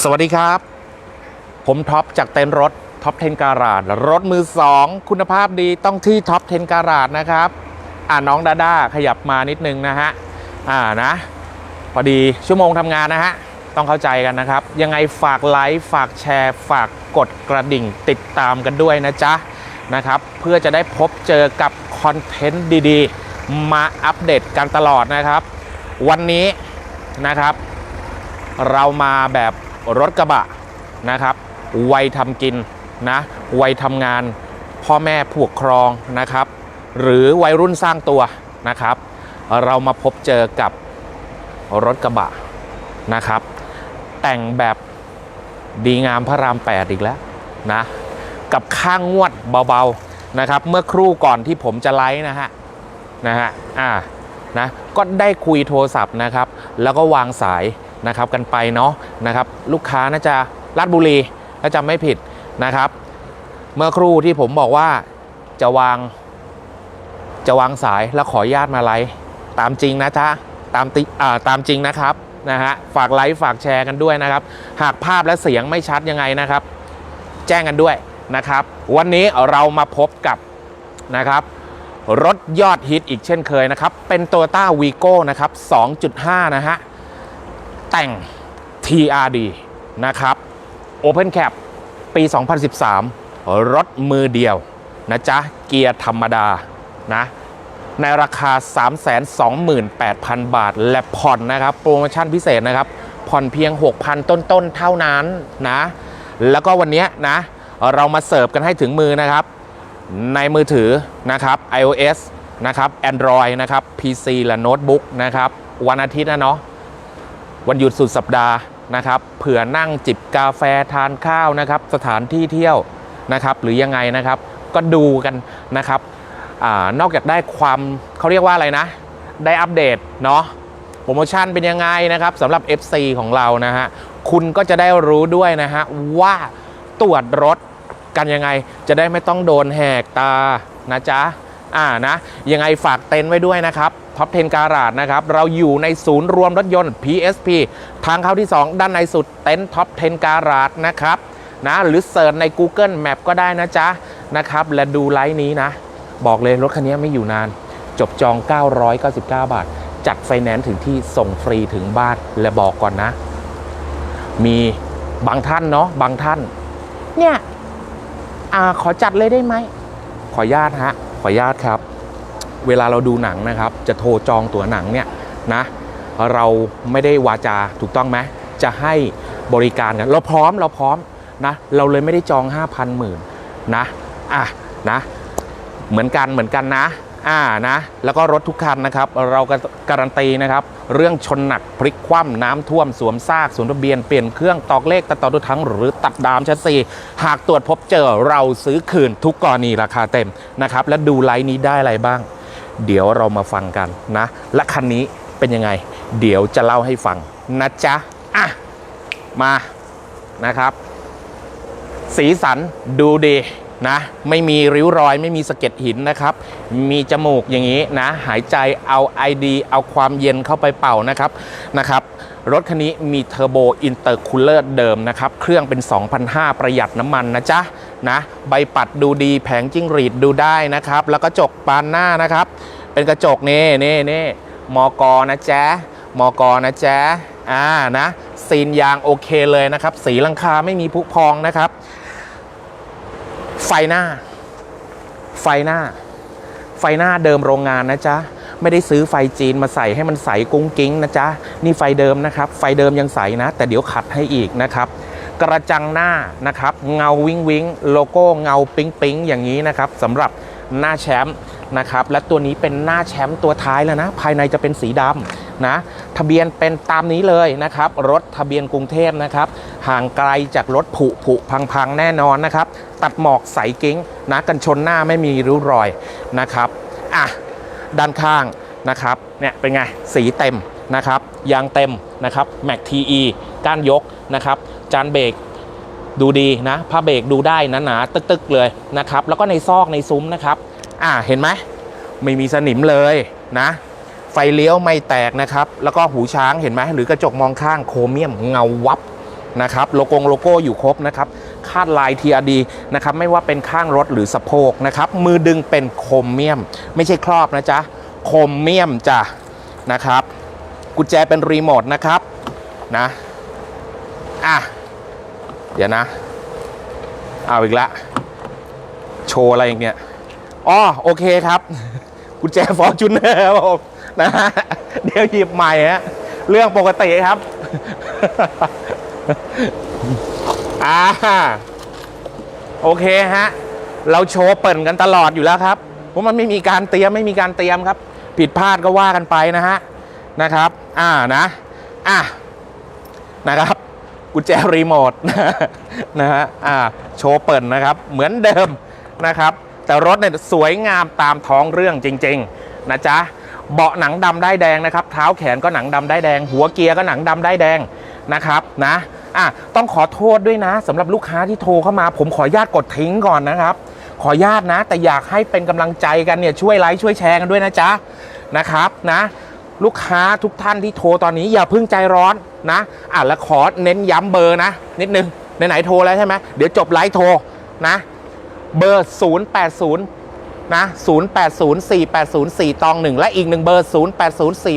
สวัสดีครับ ผมท็อปจากเต็นท์รถท็อป10การาดรถมือ2คุณภาพดีต้องที่ท็อป10การาดนะครับ อ่าน้องดาด้าขยับมานิดนึงนะฮะ อ่านะ พอดีชั่วโมงทำงานนะฮะ ต้องเข้าใจกันนะครับ ยังไงฝากไลค์ฝากแชร์ ฝากกดกระดิ่งติดตามกันด้วยนะจ๊ะนะครับ เพื่อจะได้พบเจอกับคอนเทนต์ดีๆ มาอัปเดตกันตลอดนะครับ วันนี้นะครับ เรามาแบบ รถกระบะนะครับวัยทำกินนะวัยทำงาน พ่อแม่ผู้ปกครองนะครับ หรือวัยรุ่นสร้างตัวนะครับ เรามาพบเจอกับรถกระบะนะครับ แต่งแบบดีงามพระราม 8 อีกแล้วนะกับข้างงวดเบาๆนะครับ เมื่อครู่ก่อนที่ผมจะไลฟ์นะฮะนะฮะอ่านะก็ได้คุยโทรศัพท์นะครับ แล้วก็วางสาย นะครับกันไปเนาะนะครับลูกค้าน่าจะลาดบุรีถ้าจำไม่ผิดนะครับ เมื่อครู่ที่ผมบอกว่าจะวางจะวางสายแล้วขอญาตมาไลฟ์ตามจริงนะจ๊ะตามติอ่าตามจริงนะครับนะฮะฝากไลฟ์ฝากแชร์กันด้วยนะครับ หากภาพและเสียงไม่ชัดยังไงนะครับ แจ้งกันด้วยนะครับ วันนี้เรามาพบกับนะครับรถยอดฮิตอีกเช่นเคยนะครับ เป็น t o y o t a v i g o นะครับ 2.5 นะฮะ แต่ง TRD นะครับ Open Cap ปี 2013 รถมือเดียวนะจ๊ะ เกียร์ธรรมดานะ ในราคา 328,000 บาท และผ่อนนะครับ โปรโมชั่นพิเศษนะครับ ผ่อนเพียง 6,000 ต้นๆ เท่านั้นนะ แล้วก็วันนี้นะ เรามาเสิร์ฟกันให้ถึงมือนะครับ ในมือถือนะครับ iOS นะครับ Android นะครับ PC และโน้ตบุ๊กนะครับ วันอาทิตย์นะเนาะ วันหยุดสุดสัปดาห์นะครับเผื่อนั่งจิบกาแฟทานข้าวนะครับ สถานที่เที่ยวนะครับหรือยังไงนะครับ ก็ดูกันนะครับอนอกจากได้ความเขาเรียกว่าอะไรนะ ได้อัปเดตเนาะโปรโมชั่นเป็นยังไงนะครับสำหรับ FC ของเรานะฮะคุณก็จะได้รู้ด้วยนะฮะว่าตรวจรถกันยังไง จะได้ไม่ต้องโดนแหกตานะจ๊ะ อ่านะยังไงฝากเต็นท์ไว้ด้วยนะครับท็อป 10 การาดนะครับ เราอยู่ในศูนย์รวมรถยนต์ PSP ทางเข้าที่ 2 ด้านในสุดเต็นท์ท็อป 10 การาดนะครับนะหรือเสิร์ชใน Google Map ก็ได้นะจ๊ะนะครับและดูไลฟ์นี้นะ บอกเลยรถคันนี้ไม่อยู่นาน จบจอง 999 บาท จัดไฟแนนซ์ถึงที่ส่งฟรีถึงบ้านและบอกก่อนนะ มีบางท่านเนาะบางท่าน เนี่ยอขอจัดเลยได้ไหม ขออนุญาตฮะ ออนุญาตครับ เวลาเราดูหนังนะครับ จะโทรจองตั๋วหนังเนี่ยนะ เราไม่ได้วาจาถูกต้องไหมจะให้บริการกันเราพร้อมเราพร้อมนะ เราเลยไม่ได้จอง 5,000หมื่นนะอะนะ เหมือนกันเหมือนกันนะ อ่านะแล้วก็รถทุกคันนะครับ เราการันตีนะครับ เรื่องชนหนักพลิกคว่ำน้ำท่วมสวมซากสวมทะเบียน เปลี่ยนเครื่องตอกเลขตัดต่อตัวทั้ง หรือตัดดามชัดซีหากตรวจพบเจอเราซื้อคืนทุกกรณีราคาเต็มนะครับ และดูไลน์นี้ได้อะไรบ้าง เดี๋ยวเรามาฟังกันนะ และคันนี้เป็นยังไง เดี๋ยวจะเล่าให้ฟังนะจ๊ะอะมานะครับ สีสันดูดี นะ ไม่มีริ้วรอย ไม่มีสะเก็ดหินนะครับ มีจมูกอย่างนี้นะ หายใจเอาไอดีเอาความเย็นเข้าไปเป่านะครับนะครับรถคันนี้มีเทอร์โบอินเตอร์คูลเลอร์เดิมนะครับ เครื่องเป็น 2,500 ประหยัดน้ำมันนะจ๊ะนะใบปัดดูดีแผงจิ้งหรีดดูได้นะครับ แล้วก็จกบานหน้านะครับ เป็นกระจกเนี่นี่นี่มกนะจ๊ะมกนะจ๊ะอ่านะซีนยางโอเคเลยนะครับ สีลังคาไม่มีผุพองนะครับ ไฟหน้า ไฟหน้า ไฟหน้าเดิมโรงงานนะจ๊ะ ไม่ได้ซื้อไฟจีนมาใส่ให้มันใสกุ้งกิ้งนะจ๊ะ นี่ไฟเดิมนะครับ ไฟเดิมยังใสนะ แต่เดี๋ยวขัดให้อีกนะครับ กระจังหน้านะครับ เงาวิงวิงโลโก้เงาปิ๊งปิ๊งอย่างนี้นะครับสำหรับหน้าแชมป์นะครับ และตัวนี้เป็นหน้าแชมป์ตัวท้ายแล้วนะ ภายในจะเป็นสีดำ นะทะเบียนเป็นตามนี้เลยนะครับ รถทะเบียนกรุงเทพนะครับ ห่างไกลจากรถผุผุพังพังแน่นอนนะครับ ตัดหมอกใสกิ้งนะกันชนหน้าไม่มีริ้วรอยนะครับอะด้านข้างนะครับเนี่ยเป็นไงสีเต็มนะครับยางเต็มนะครับแม็กทีอีก้านยกนะครับ จานเบรกดูดีนะผ้าเบรกดูได้นะหนาตึกๆเลยนะครับ แล้วก็ในซอกในซุ้มนะครับ อ่าเห็นไหมไม่มีสนิมเลยนะ ไฟเลี้ยวไม่แตกนะครับ แล้วก็หูช้างเห็นไหมหรือกระจกมองข้างโครเมียมเงาวับนะครับโลโก้โลโก้อยู่ครบนะครับคาดลาย TRD นะครับไม่ว่าเป็นข้างรถหรือสะโพกนะครับมือดึงเป็นโครเมียม ไม่ใช่ครอบนะจ๊ะโครเมียมจ้ะนะครับ กุญแจเป็นรีโมทนะครับนะอะเดี๋ยวนะ เอาอีกละโชว์อะไรอีกเนี่ยอ๋อโอเคครับ กุญแจฟอร์จูเนอร์ครับผม นะฮะเดี๋ยวหยิบใหม่ฮะเรื่องปกติครับอ่าโอเคฮะ เราโชว์เปิ่นกันตลอดอยู่แล้วครับเพราะมันไม่มีการเตรียมไม่มีการเตรียมครับ ผิดพลาดก็ว่ากันไปนะฮะนะครับ อ่านะอะนะครับกุญแจรีโมทนะฮะอ่าโชว์เปิ่นนะครับ เหมือนเดิมนะครับ แต่รถเนี่ยสวยงามตามท้องเรื่องจริง ๆ นะจ๊ะ เบาะหนังดำได้แดงนะครับเท้าแขนก็หนังดำได้แดง หัวเกียร์ก็หนังดำได้แดงนะครับนะอะต้องขอโทษด้วยนะสำหรับลูกค้าที่โทรเข้ามา ผมขออนุญาตกดทิ้งก่อนนะครับ ขออนุญาตนะ แต่อยากให้เป็นกำลังใจกันเนี่ยช่วยไลค์ช่วยแชร์กันด้วยนะจ๊ะนะครับนะลูกค้าทุกท่านที่โทรตอนนี้อย่าเพิ่งใจร้อนนะอะแล้วขอเน้นย้ำเบอร์นะ นิดนึงไหนๆโทรแล้วใช่ไหมเดี๋ยวจบไลฟ์โทรนะเบอร์ 080 นะ080480ตอง1และอีกหนึ่งเบอร์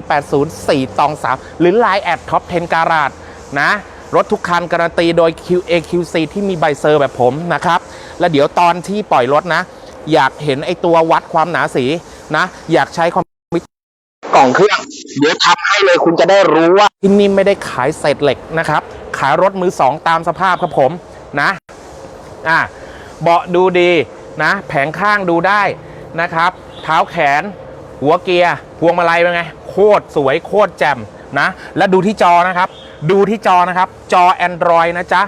080480ตอง3หรือ Line แอดท็อป10 การาดนะ รถทุกคันการันตีโดย QAQC ที่มีใบเซอร์แบบผมนะครับ และเดี๋ยวตอนที่ปล่อยรถนะ อยากเห็นไอตัววัดความหนาสีนะ อยากใช้คอมพิวกล่องเครื่อง เดี๋ยวทำให้เลยคุณจะได้รู้ว่าที่นี่ไม่ได้ขายเศษเหล็กนะครับ ขายรถมือสองตามสภาพครับผมนะอะเบาะดูดี นะแผงข้างดูได้นะครับ เท้าแขน หัวเกียร์พวงมาลัยเป็นไง โคตรสวยโคตรแจ่มนะและดูที่จอนะครับ ดูที่จอนะครับ จอ Android นะจ๊ะ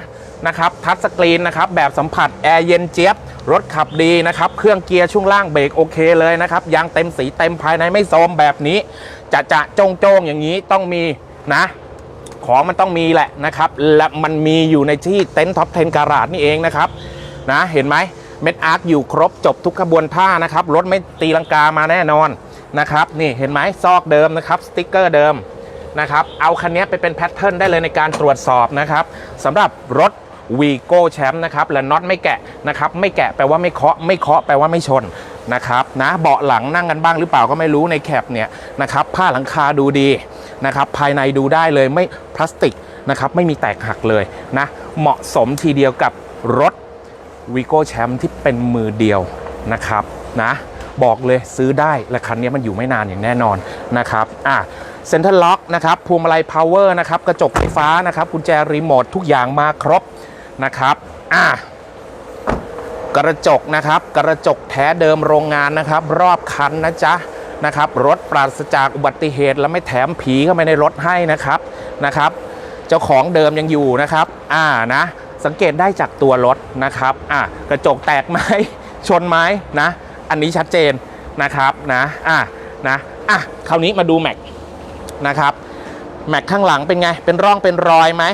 นะครับทัชสกรีนนะครับแบบสัมผัสแอร์เย็นเจี๊ยบ รถขับดีนะครับ เครื่องเกียร์ช่วงล่างเบรกโอเคเลยนะครับ ยางเต็มสีเต็มภายในไม่โซมแบบนี้ จะจะจงโจงๆอย่างนี้ต้องมีนะ ของมันต้องมีแหละนะครับ และมันมีอยู่ในที่เต็นท์ท็อป 10 การาดนี่เองนะครับนะเห็นไหม เม็ดอาร์คอยู่ครบจบทุกขบวนท่านะครับ รถไม่ตีลังกามาแน่นอนนะครับ นี่เห็นไหมซอกเดิมนะครับสติ๊กเกอร์เดิมนะครับ เอาคันนี้ไปเป็นแพทเทิร์นได้เลยในการตรวจสอบนะครับสำหรับรถวีโก้แชมป์นะครับ และน็อตไม่แกะนะครับ ไม่แกะแปลว่าไม่เคาะ ไม่เคาะแปลว่าไม่ชนนะครับนะเบาะหลังนั่งกันบ้างหรือเปล่าก็ไม่รู้ในแคปเนี่ยนะครับผ้าหลังคาดูดีนะครับภายในดูได้เลยไม่พลาสติกนะครับไม่มีแตกหักเลยนะเหมาะสมทีเดียวกับรถ วีโก้แชมป์ที่เป็นมือเดียวนะครับนะบอกเลยซื้อได้และคันนี้มันอยู่ไม่นานอย่างแน่นอนนะครับอะเซ็นทรัลล็อกนะครับพวงมาลัยพาวเวอร์นะครับกระจกไฟฟ้านะครับกุญแจรีโมททุกอย่างมาครบนะครับอะกระจกนะครับกระจกแท้เดิมโรงงานนะครับ รอบคันนะจ๊ะนะครับรถปราศจากอุบัติเหตุและไม่แถมผีเข้าไปในรถให้นะครับนะครับ เจ้าของเดิมยังอยู่นะครับ อ่านะ สังเกตได้จากตัวรถนะครับอ่ากระจกแตกไหมชนไหมนะ อันนี้ชัดเจนนะครับนะอ่านะอะคราวนี้มาดูแม็กนะครับแม็กข้างหลังเป็นไง เป็นร่องเป็นรอยไหม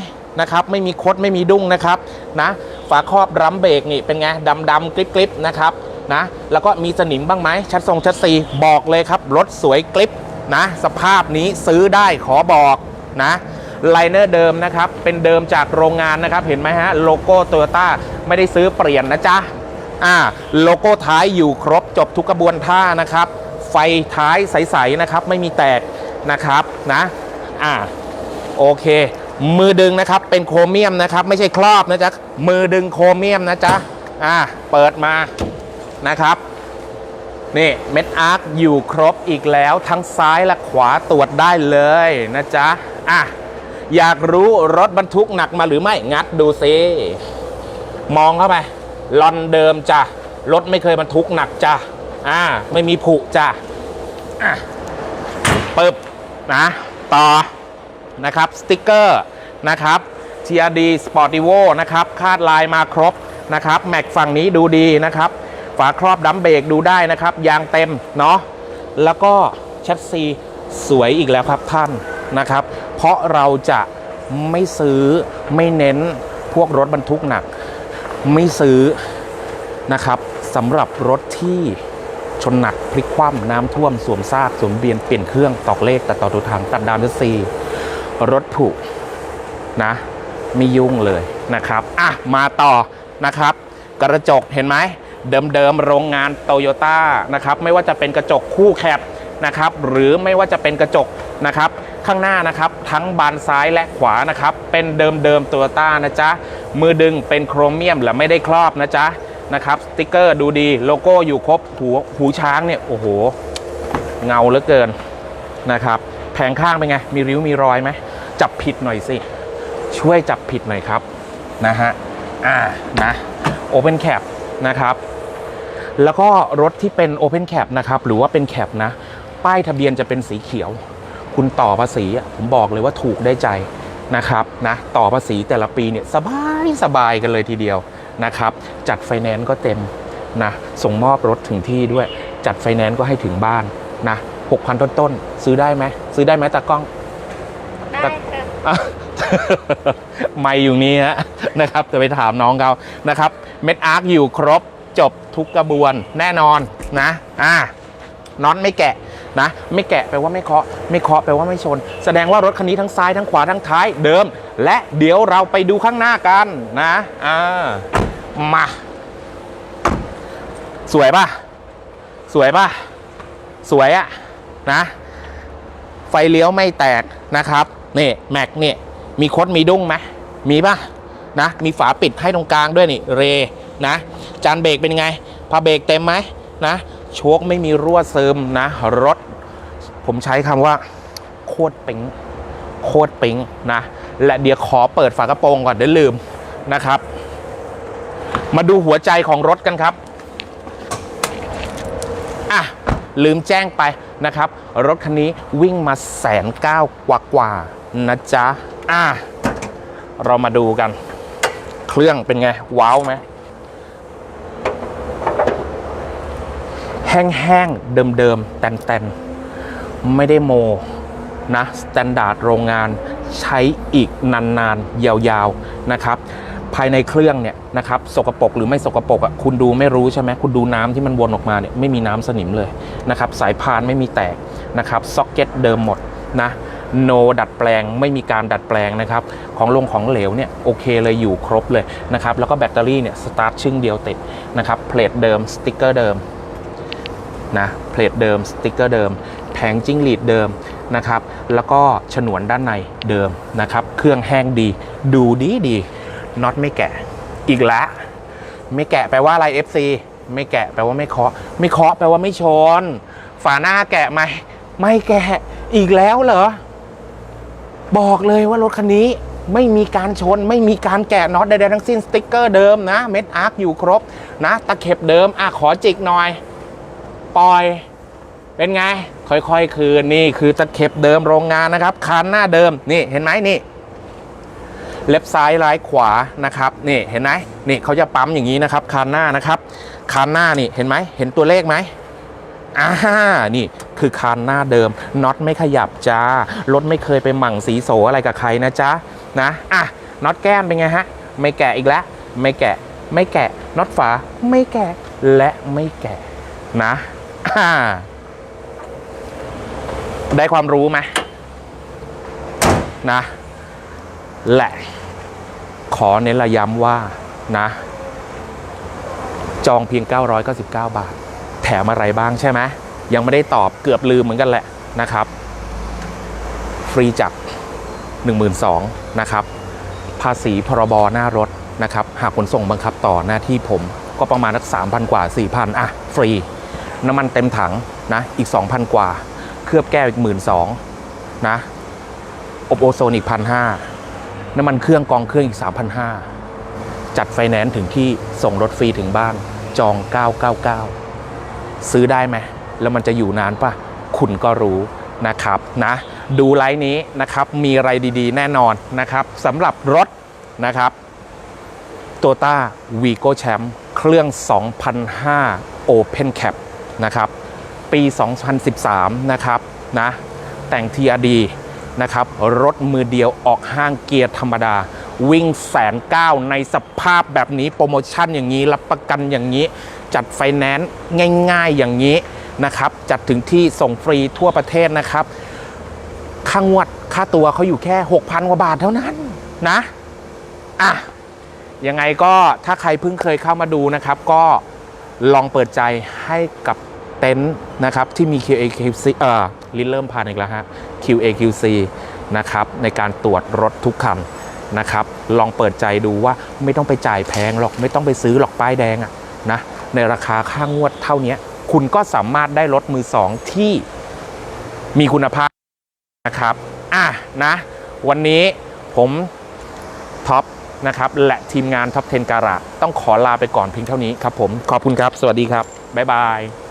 นะครับ ไม่มีคดไม่มีดุ้งนะครับนะฝาครอบรัมเบรกนี่เป็นไงดำดำกริบกริบนะครับนะแล้วก็มีสนิมบ้างไหมชัดทรงชัดซีบอกเลยครับ รถสวยกริบนะ สภาพนี้ซื้อได้ขอบอกนะ ไลเนอร์เดิมนะครับ เป็นเดิมจากโรงงานนะครับ เห็นไหมฮะ โลโก้โตโยต้าไม่ได้ซื้อเปลี่ยนนะจ๊ะ อ่า โลโก้ท้ายอยู่ครบจบทุกกระบวนท่านะครับ ไฟท้ายใสๆนะครับ ไม่มีแตกนะครับนะ อ่า โอเค มือดึงนะครับ เป็นโครเมียมนะครับ ไม่ใช่ครอบนะจ๊ะ มือดึงโครเมียมนะจ๊ะ อ่า เปิดมา นะครับนี่เม็ดอาร์คอยู่ครบอีกแล้วทั้งซ้ายและขวาตรวจได้เลยนะจ๊ะ อะ อยากรู้รถบรรทุกหนักมาหรือไม่งัดดูซิมองเข้าไปลอนเดิมจ้ะรถไม่เคยบรรทุกหนักจ้ะอ่า ไม่มีผุจ้ะอะปึ๊บนะ ต่อนะครับสติกเกอร์นะครับ TRD Sportivo นะครับ คาดลายมาครบนะครับ แม็กฝั่งนี้ดูดีนะครับ ฝาครอบดัมเบรกดูได้นะครับ ยางเต็มเนาะแล้วก็แชสซีสวยอีกแล้วครับท่านนะครับ เพราะเราจะไม่ซื้อไม่เน้นพวกรถบรรทุกหนัก ไม่ซื้อนะครับสำหรับรถที่ชนหนักพลิกคว่ำน้ำท่วมสวมซากสวมเบียนเปลี่ยนเครื่องตอกเลขตัดต่อตัวถังตัดดาวน์ซีรถผุนะไม่ยุ่งเลยนะครับ อะ มาต่อนะครับ กระจกเห็นไหม เดิมๆโรงงานโตโยต้านะครับ ไม่ว่าจะเป็นกระจกคู่แคบ นะครับหรือไม่ว่าจะเป็นกระจกนะครับข้างหน้านะครับทั้งบานซ้ายและขวานะครับเป็นเดิมๆโตโยต้านะจ๊ะมือดึงเป็นโครเมียมและไม่ได้ครอบนะจ๊ะนะครับสติกเกอร์ดูดีโลโก้อยู่ครบหูหูช้างเนี่ยโอ้โหเงาเหลือเกินนะครับแผงข้างเป็นไง มีริ้วมีรอยไหมจับผิดหน่อยสิ ช่วยจับผิดหน่อยครับนะฮะอ่านะ Open Cap นะครับ แล้วก็รถที่เป็น Open Cap นะครับ หรือว่าเป็นแคปนะ ป้ายทะเบียนจะเป็นสีเขียว คุณต่อภาษีอะผมบอกเลยว่าถูกได้ใจนะครับนะต่อภาษีแต่ละปีเนี่ยสบายสบายกันเลยทีเดียวนะครับ จัดไฟแนนซ์ก็เต็มนะส่งมอบรถถึงที่ด้วย จัดไฟแนนซ์ก็ให้ถึงบ้านนะ6,000ต้นๆซื้อได้ไหมซื้อได้ไหมตากล้องได้ค่ะอะไม่อยู่นี้ฮะนะครับจะไปถามน้องเขานะครับ เม็ดอาร์คอยู่ครบจบทุกกระบวนแน่นอนนะอ่าน็อตไม่แกะ นะ ไม่แกะแปลว่าไม่เคาะ ไม่เคาะแปลว่าไม่ชน แสดงว่ารถคันนี้ทั้งซ้ายทั้งขวาทั้งท้ายเดิม และเดี๋ยวเราไปดูข้างหน้ากันนะอ่ามา สวยป่ะ สวยป่ะ สวยอะนะ ไฟเลี้ยวไม่แตกนะครับนี่แม็กเนี่ยมีคดมีดุ้งไหมมีป่ะนะมีฝาปิดให้ตรงกลางด้วยนี่เรนะ จานเบรกเป็นไงพาเบรกเต็มไหมนะ โชคไม่มีรั่วซึมนะ รถ ผมใช้คำว่า โคตรปิ๊งโคตรปิ๊งนะ และเดี๋ยวขอเปิดฝากระโปรงก่อนเดี๋ยวลืมนะครับ มาดูหัวใจของรถกันครับอะลืมแจ้งไปนะครับ รถคันนี้วิ่งมาแสนเก้ากว่ากว่าๆนะจ๊ะอะเรามาดูกัน เครื่องเป็นไง ว้าวไหม แห้งๆ เดิมๆ แตนๆ ไม่ได้โมนะสแตนดาร์ดโรงงานใช้อีกนานๆ ยาวๆ นะครับภายในเครื่องเนี่ยนะครับสกปรกหรือไม่สกปรกอะคุณดูไม่รู้ใช่ไหมคุณดูน้ำที่มันวนออกมาเนี่ยไม่มีน้ำสนิมเลยนะครับสายพานไม่มีแตกนะครับซ็อกเก็ตเดิมหมดนะโนดัดแปลงไม่มีการดัดแปลงนะครับของลงของเหลวเนี่ยโอเคเลยอยู่ครบเลยนะครับแล้วก็แบตเตอรี่เนี่ยสตาร์ทชึ่งเดียวติดนะครับเพลทเดิมสติ๊กเกอร์เดิม นะเพลทเดิมสติกเกอร์เดิม แผงจิ้งหรีดเดิมนะครับ แล้วก็ฉนวนด้านในเดิมนะครับ เครื่องแห้งดี ดูดีดีน็อตไม่แกะอีกแล้วไม่แกะแปลว่าอะไร FC ไม่แกะแปลว่าไม่เคาะ ไม่เคาะแปลว่าไม่ชน ฝาหน้าแกะไหมไม่แกะอีกแล้วเหรอ บอกเลยว่ารถคันนี้ไม่มีการชน ไม่มีการแกะน็อตใดๆทั้งสิ้นสติ๊กเกอร์เดิมนะ เม็ดอาร์คอยู่ครบนะ ตะเข็บเดิมอะขอจิกหน่อย ปล่อย เป็นไง ค่อยๆ คืนนี่คือตะเข็บเดิมโรงงานนะครับคานหน้าเดิมนี่เห็นไหมนี่ เล็บซ้ายร้ายขวานะครับนี่เห็นไหมนี่เขาจะปั๊มอย่างนี้นะครับคานหน้านะครับคานหน้านี่เห็นไหมเห็นตัวเลขไหมอ่านี่คือคานหน้าเดิมน็อตไม่ขยับจ้ารถไม่เคยไปหมั่งสีโสอะไรกับใครนะจ๊ะนะอะน็อตแก้มเป็นไงฮะ ไม่แกะอีกแล้ว ไม่แกะ ไม่แกะน็อตฝาไม่แกะและไม่แกะนะ ได้ความรู้ไหมนะและ ขอเน้นระย้ำว่านะ จองเพียง 999 บาท แถมอะไรบ้างใช่ไหมยังไม่ได้ตอบเกือบลืมเหมือนกันแหละนะครับ ฟรีจับ12,000นะครับ ภาษีพรบหน้ารถนะครับ หากขนส่งบังคับต่อหน้าที่ผมก็ประมาณสัก3,000 กว่า 4,000 อะ ฟรี น้ำมันเต็มถังนะอีก 2,000 กว่า เคลือบแก้วอีก 12,000นะอบโอโซนอีก1,500น้ำมันเครื่องกองเครื่องอีก 3,500 จัดไฟแนนซ์ถึงที่ส่งรถฟรีถึงบ้านจอง 999 ซื้อได้ไหมแล้วมันจะอยู่นานปะคุณก็รู้นะครับนะดูไลฟ์นี้นะครับมีอะไรดีๆ แน่นอนนะครับสำหรับรถนะครับโตต้าวีโก้แชมป์เครื่อง2005 Open Cap นะครับ ปี 2013 นะครับนะแต่ง TRD นะครับรถมือเดียวออกห้างเกียร์ธรรมดา วิ่งแสนเก้าในสภาพแบบนี้โปรโมชั่นอย่างนี้ รับประกันอย่างนี้ จัดไฟแนนซ์ง่ายๆอย่างนี้นะครับ จัดถึงที่ส่งฟรีทั่วประเทศนะครับค่างวดค่าตัวเขาอยู่แค่ 6,000 กว่าบาทเท่านั้นนะอะยังไงก็ถ้าใครเพิ่งเคยเข้ามาดูนะครับ ก็ลองเปิดใจให้กับ เต็นท์นะครับที่มี QAQC เอ่อลิ้นเริ่มพันอีกแล้วฮะ QAQC นะครับในการตรวจรถทุกคันนะครับลองเปิดใจดูว่าไม่ต้องไปจ่ายแพงหรอกไม่ต้องไปซื้อหรอกป้ายแดงอะนะในราคาค่างวดเท่านี้คุณก็สามารถได้รถมือสองที่มีคุณภาพนะครับอะนะ วันนี้ผมท็อปนะครับและทีมงานท็อป10การะต้องขอลาไปก่อนเพียงเท่านี้ครับผมขอบคุณครับ สวัสดีครับ บ๊ายบาย